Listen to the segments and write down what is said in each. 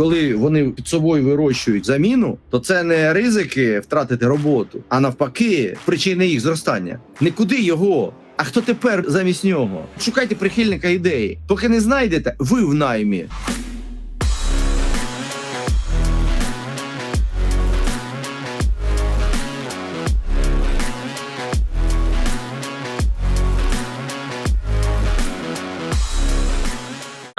коли вони під собою вирощують заміну, то це не ризики втратити роботу, а навпаки, причини їх зростання. Не куди його. А хто тепер замість нього? Шукайте прихильника ідеї. Поки не знайдете, ви в наймі.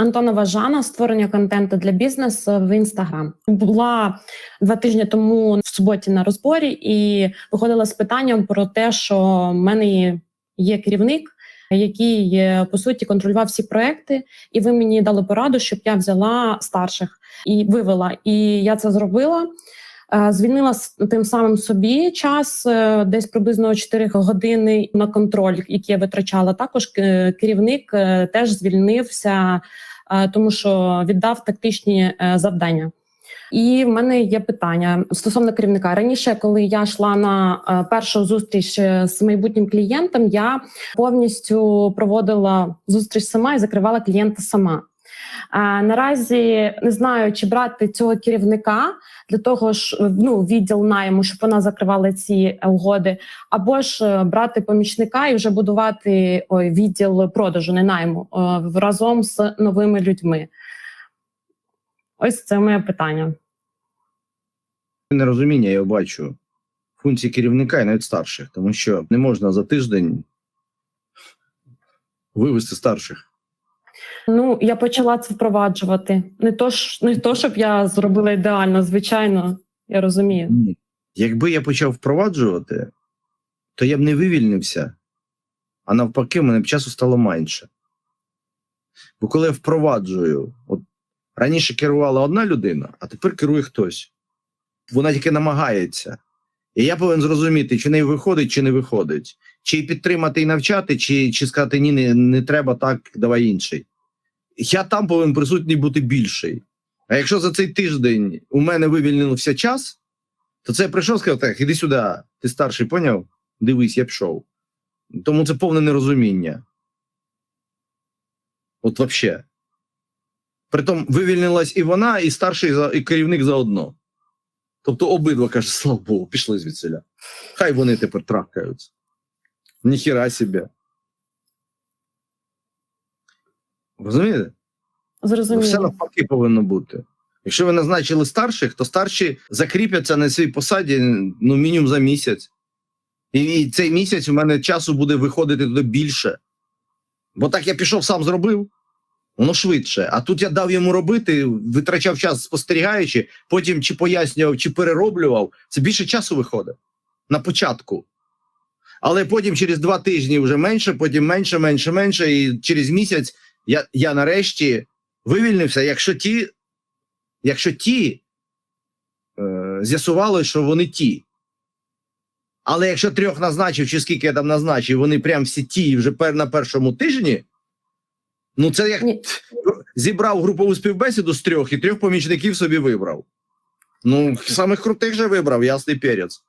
Антонова Жана створення контенту для бізнесу в інстаграм була два тижні тому в суботі на розборі і виходила з питанням про те, що в мене є керівник, який е, по суті контролював всі проекти, і ви мені дали пораду, щоб я взяла старших і вивела. І я це зробила. Е, Звільнила тим самим собі час, е, десь приблизно 4 години на контроль, який я витрачала. Також керівник теж звільнився, тому що віддав тактичні е, завдання. І в мене є питання стосовно керівника. Раніше, коли я йшла на е, першу зустріч е, з майбутнім клієнтом, я повністю проводила зустріч сама і закривала клієнта сама. Наразі не знаю, чи брати цього керівника для того ж ну відділ найму, щоб вона закривала ці е, угоди, або ж е, брати помічника і вже будувати відділ продажу, не найму е, разом з новими людьми. Ось це моє питання. Нерозуміння я бачу функції керівника і навіть старших, тому що не можна за тиждень вивести старших. Ну я почала це впроваджувати. Не то ж не то, щоб я зробила ідеально, звичайно, я розумію. Якби я почав впроваджувати, то я б не вивільнився, а навпаки, мене б часу стало менше. Бо коли я впроваджую, от раніше керувала одна людина, а тепер керує хтось. Вона тільки намагається. І я повинен зрозуміти, чи не виходить, чи не виходить. Чи підтримати і навчати, чи, чи сказати ні, не, не треба так, давай інший. Я там повинен присутній бути більший. А якщо за цей тиждень у мене вивільнився час, то це я прийшов сказав, так, іди сюди, ти старший поняв? Дивись, я пішов. Тому це повне нерозуміння. От взагалі. Притом вивільнилась і вона, і старший і керівник заодно. Тобто обидва каже, слава Богу, пішли звідсиля. Хай вони тепер трахкаються. Ніхіра себе. Розумієте? Ну, Все навпаки повинно бути. Якщо ви назначили старших, то старші закріпляться на своїй посаді ну, мінімум за місяць. І, і цей місяць у мене часу буде виходити туди більше. Бо так я пішов, сам зробив, воно швидше. А тут я дав йому робити, витрачав час спостерігаючи, потім чи пояснював, чи перероблював. Це більше часу виходить на початку. Але потім через два тижні вже менше, потім менше, менше, менше, і через місяць я, я нарешті вивільнився, якщо ті, якщо ті е, з'ясували, що вони ті. Але якщо трьох назначив, чи скільки я там назначив, вони прям всі ті вже пер, на першому тижні, ну це як Ні. зібрав групову співбесіду з трьох і трьох помічників собі вибрав. Ну, самих крутих же вибрав, ясний перець.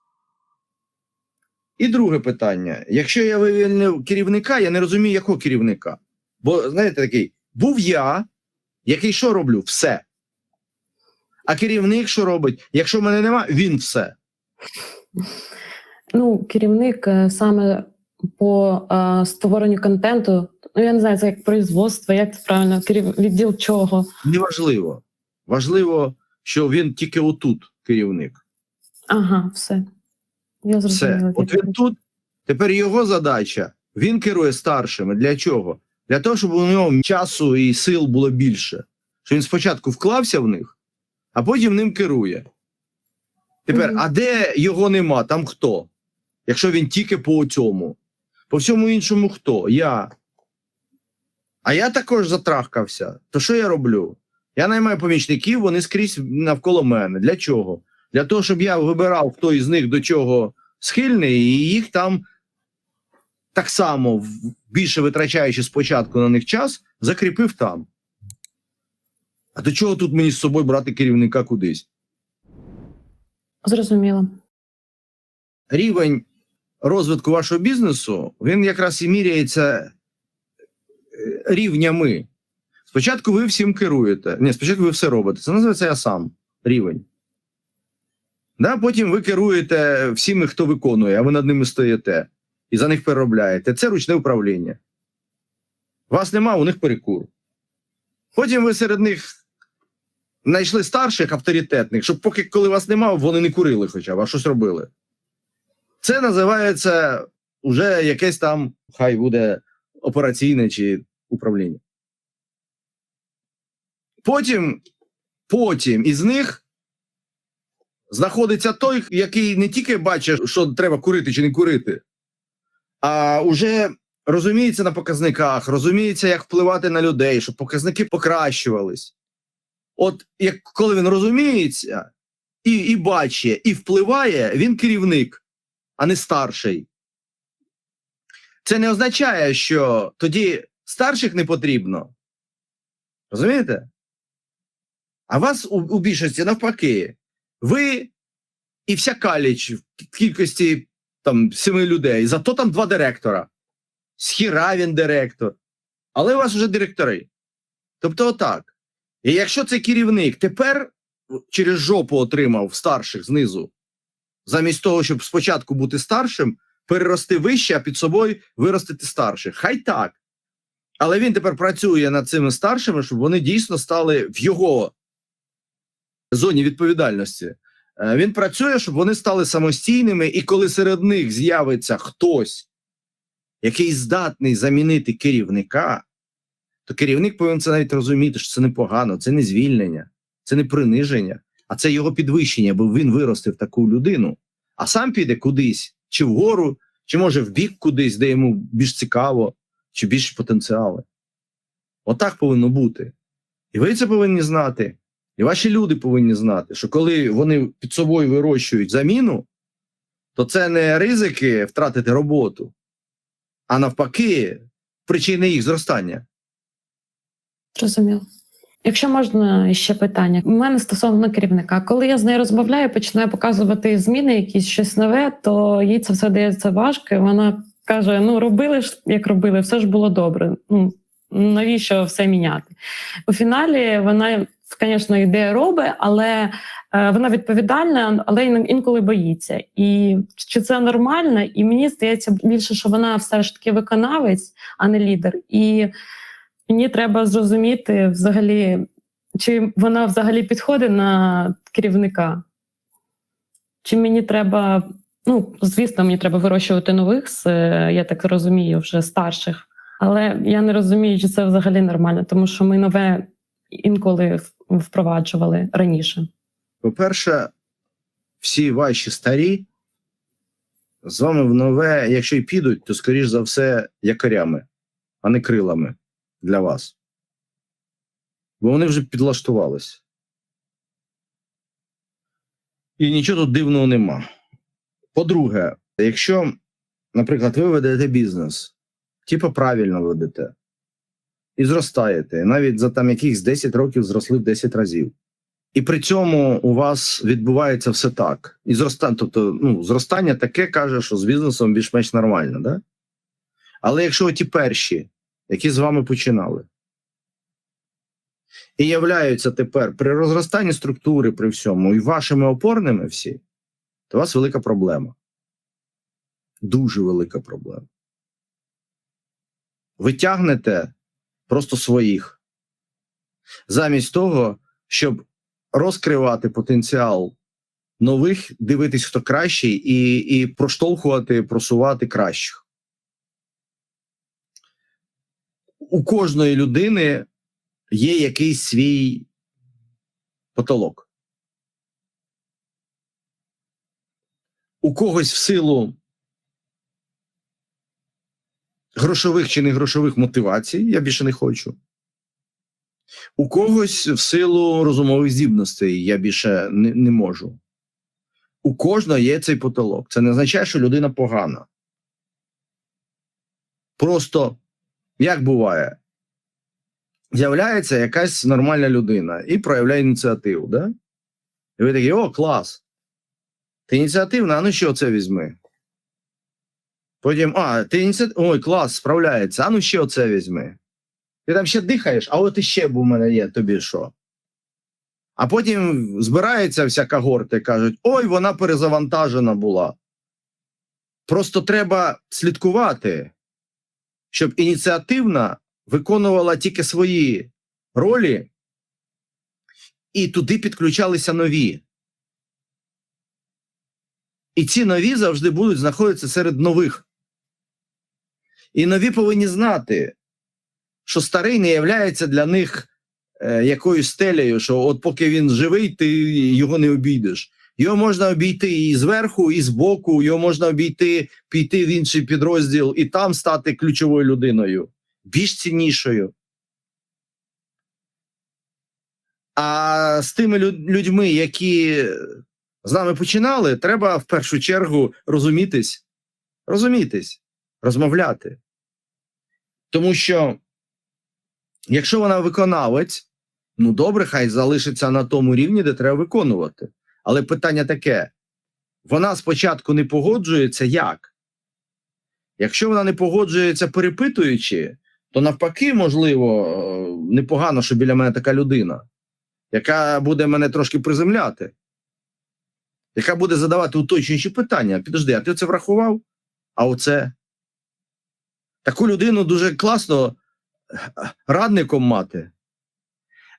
І друге питання: якщо я вивільнив керівника, я не розумію, якого керівника. Бо, знаєте, такий, був я, який що роблю? Все. А керівник що робить? Якщо мене нема, він все. Ну, керівник е, саме по е, створенню контенту. Ну я не знаю, це як производство, як це правильно, керів... відділ чого. Неважливо. Важливо, що він тільки отут керівник. Ага, все. Я зрозуміла. Все. От він тут. Тепер його задача. Він керує старшими. Для чого? Для того, щоб у нього часу і сил було більше. Що він спочатку вклався в них, а потім ним керує. Тепер, Мгм. а де його нема, там хто? Якщо він тільки по цьому. По всьому іншому хто? Я. А я також затрахкався. То що я роблю? Я наймаю помічників, вони скрізь навколо мене. Для чого? Для того, щоб я вибирав, хто із них до чого схильний, і їх там так само, більше витрачаючи спочатку на них час, закріпив там. А до чого тут мені з собою брати керівника кудись? Зрозуміло. Рівень розвитку вашого бізнесу він якраз і міряється е, рівнями. Спочатку ви всім керуєте. Ні, спочатку ви все робите. Це називається я сам рівень. Да? Потім ви керуєте всіми, хто виконує, а ви над ними стоїте і за них переробляєте. Це ручне управління. Вас нема, у них перекур. Потім ви серед них знайшли старших авторитетних, щоб поки коли вас нема, вони не курили хоча б, а щось робили. Це називається вже якесь там, хай буде операційне чи управління. Потім, потім із них знаходиться той, який не тільки бачить, що треба курити чи не курити, а вже розуміється на показниках, розуміється, як впливати на людей, щоб показники покращувались. От як коли він розуміється і, і бачить, і впливає, він керівник, а не старший. Це не означає, що тоді старших не потрібно. Розумієте? А вас у, у більшості навпаки. Ви і вся каліч в кількості там семи людей. Зато там два директора. Схіра він директор. Але у вас вже директори. Тобто, отак. І якщо це керівник тепер через жопу отримав старших знизу, замість того, щоб спочатку бути старшим, перерости вище, а під собою виростити старших. Хай так. Але він тепер працює над цими старшими, щоб вони дійсно стали в його зоні відповідальності. Е, Він працює, щоб вони стали самостійними, і коли серед них з'явиться хтось, який здатний замінити керівника, то керівник повинен це навіть розуміти, що це непогано, це не звільнення, це не приниження, а це його підвищення, бо він виростив таку людину, а сам піде кудись, чи вгору, чи може в бік кудись, де йому більш цікаво, чи більше потенціали. Отак повинно бути. І ви це повинні знати. І ваші люди повинні знати, що коли вони під собою вирощують заміну, то це не ризики втратити роботу, а навпаки, причини їх зростання. Зрозуміло. Якщо можна ще питання, у мене стосовно керівника, коли я з нею розмовляю, починаю показувати зміни, якісь щось нове, то їй це все дається важко. Вона каже: Ну, робили ж як робили, все ж було добре. Ну навіщо все міняти? У фіналі вона, звісно, йде робить, але е, вона відповідальна, але ін- інколи боїться. І чи це нормально? І мені здається більше, що вона все ж таки виконавець, а не лідер. І мені треба зрозуміти взагалі, чи вона взагалі підходить на керівника, чи мені треба, ну, звісно, мені треба вирощувати нових, з, е, я так розумію, вже старших. Але я не розумію, чи це взагалі нормально, тому що ми нове інколи впроваджували раніше. По-перше, всі ваші старі з вами в нове, якщо й підуть, то скоріш за все якорями, а не крилами для вас. Бо вони вже підлаштувалися. І нічого тут дивного нема. По-друге, якщо, наприклад, ви ведете бізнес, типу правильно ведете, і зростаєте, навіть за там якихось 10 років зросли в 10 разів. І при цьому у вас відбувається все так. І зростання, тобто, ну, зростання таке каже, що з бізнесом більш-менш нормально, да? Але якщо ті перші, які з вами починали, і являються тепер при розростанні структури, при всьому, і вашими опорними всі, то у вас велика проблема. Дуже велика проблема. Ви тягнете просто своїх. Замість того, щоб розкривати потенціал нових, дивитись, хто кращий, і, і проштовхувати, просувати кращих. У кожної людини є якийсь свій потолок. У когось в силу грошових чи не грошових мотивацій, я більше не хочу. У когось в силу розумових здібностей я більше не, не можу. У кожного є цей потолок. Це не означає, що людина погана. Просто, як буває, з'являється якась нормальна людина і проявляє ініціативу. Да? І ви такі, о, клас. Ти ініціативна, а ну що це візьми? Потім, а, ти ініціатив... Ой, клас, справляється, а ну ще оце візьми. Ти там ще дихаєш, а от іще б у мене є, тобі що? А потім збирається вся когорта і кажуть: ой, вона перезавантажена була. Просто треба слідкувати, щоб ініціативна виконувала тільки свої ролі, і туди підключалися нові. І ці нові завжди будуть знаходитися серед нових. І нові повинні знати, що старий не являється для них е, якоюсь стелею, що от поки він живий, ти його не обійдеш. Його можна обійти і зверху, і збоку, його можна обійти, піти в інший підрозділ і там стати ключовою людиною, більш ціннішою. А з тими людьми, які з нами починали, треба в першу чергу розумітись, розумітись, розмовляти. Тому що, якщо вона виконавець, ну добре, хай залишиться на тому рівні, де треба виконувати. Але питання таке: вона спочатку не погоджується як? Якщо вона не погоджується перепитуючи, то навпаки, можливо, е, непогано, що біля мене така людина, яка буде мене трошки приземляти, яка буде задавати уточнюючі питання. Підожди, а ти це врахував? А оце? Таку людину дуже класно е, радником мати.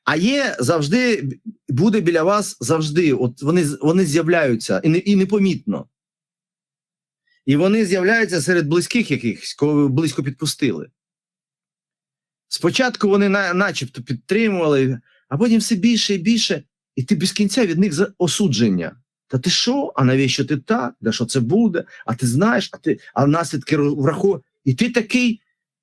А є завжди буде біля вас завжди. От вони вони з'являються і не і непомітно. І вони з'являються серед близьких якихось, кого ви близько підпустили. Спочатку вони на, начебто підтримували, а потім все більше і більше, і ти без кінця від них за осудження. Та ти що? А навіщо ти так? Да що це буде? А ти знаєш, а ти а наслідки враховує. І ти такий,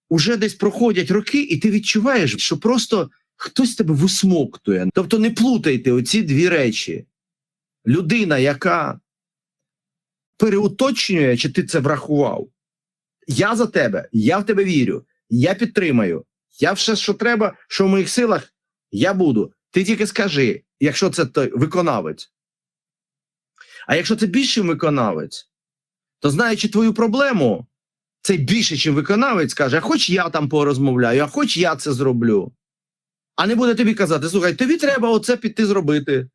уже десь проходять роки, і ти відчуваєш, що просто хтось тебе висмоктує. Тобто не плутайте оці дві речі. Людина, яка переуточнює, чи ти це врахував. Я за тебе, я в тебе вірю, я підтримаю. Я все, що треба, що в моїх силах, я буду. Ти тільки скажи, якщо це той виконавець. А якщо це більший виконавець, то знаючи твою проблему, цей більше, ніж виконавець, каже: а хоч я там порозмовляю, а хоч я це зроблю. А не буде тобі казати: слухай, тобі треба оце піти зробити.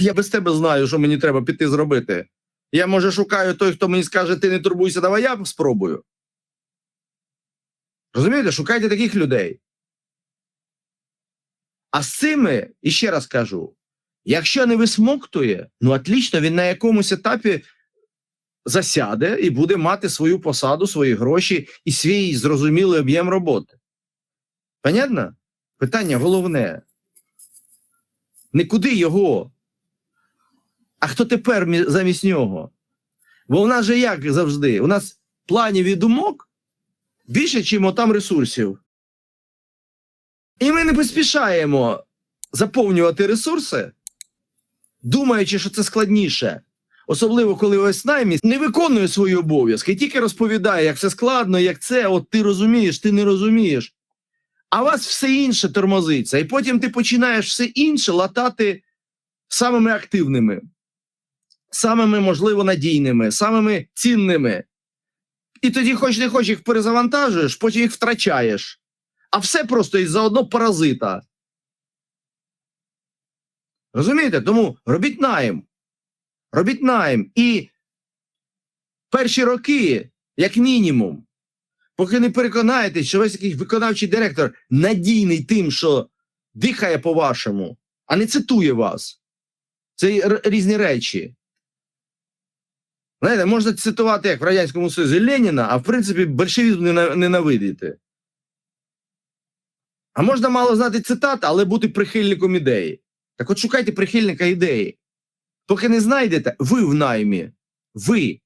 Я без тебе знаю, що мені треба піти зробити. Я, може, шукаю той, хто мені скаже, ти не турбуйся, давай я спробую. Розумієте, шукайте таких людей. А з цими, і ще раз кажу: якщо не висмоктує, ну отлично, він на якомусь етапі засяде і буде мати свою посаду, свої гроші і свій зрозумілий об'єм роботи. Понятно? Питання головне. Не куди його, а хто тепер замість нього? Бо у нас же як завжди, у нас планів і думок більше, чим там ресурсів. І ми не поспішаємо заповнювати ресурси, думаючи, що це складніше. Особливо, коли ось наймі не виконує свої обов'язки, тільки розповідає, як все складно, як це, от ти розумієш, ти не розумієш. А вас все інше тормозиться. І потім ти починаєш все інше латати самими активними, самими, можливо, надійними, самими цінними. І тоді, хоч не хоч їх перезавантажуєш, потім їх втрачаєш. А все просто із-за одного паразита. Розумієте? Тому робіть найм. Робіть найм. І перші роки, як мінімум, поки не переконаєтесь, що весь якийсь виконавчий директор надійний тим, що дихає по-вашому, а не цитує вас. Це різні речі. Знаєте, можна цитувати як в Радянському Союзі Леніна, а в принципі большевізм ненавидіти. А можна мало знати цитат, але бути прихильником ідеї. Так от шукайте прихильника ідеї. Поки не знайдете, ви в наймі. Ви.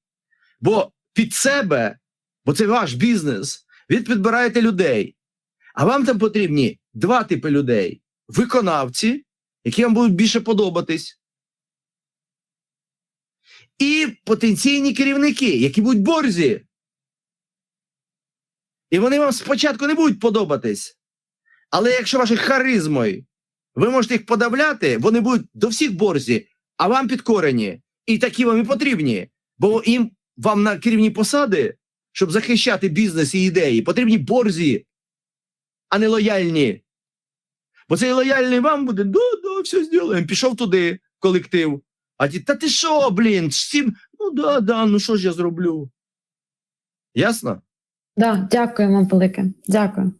Бо під себе, бо це ваш бізнес, ви підбираєте людей. А вам там потрібні два типи людей: виконавці, які вам будуть більше подобатись, і потенційні керівники, які будуть борзі. І вони вам спочатку не будуть подобатись. Але якщо вашою харизмою ви можете їх подавляти, вони будуть до всіх борзі, а вам підкорені. І такі вам і потрібні. Бо їм вам на керівні посади, щоб захищати бізнес і ідеї, потрібні борзі. а не лояльні. Бо цей лояльний вам буде, да, да, все зробимо. Пішов туди, колектив. А ті, та ти що, блін, всім, ну да, да, ну що ж я зроблю? Ясно? Да, дякую вам велике. Дякую.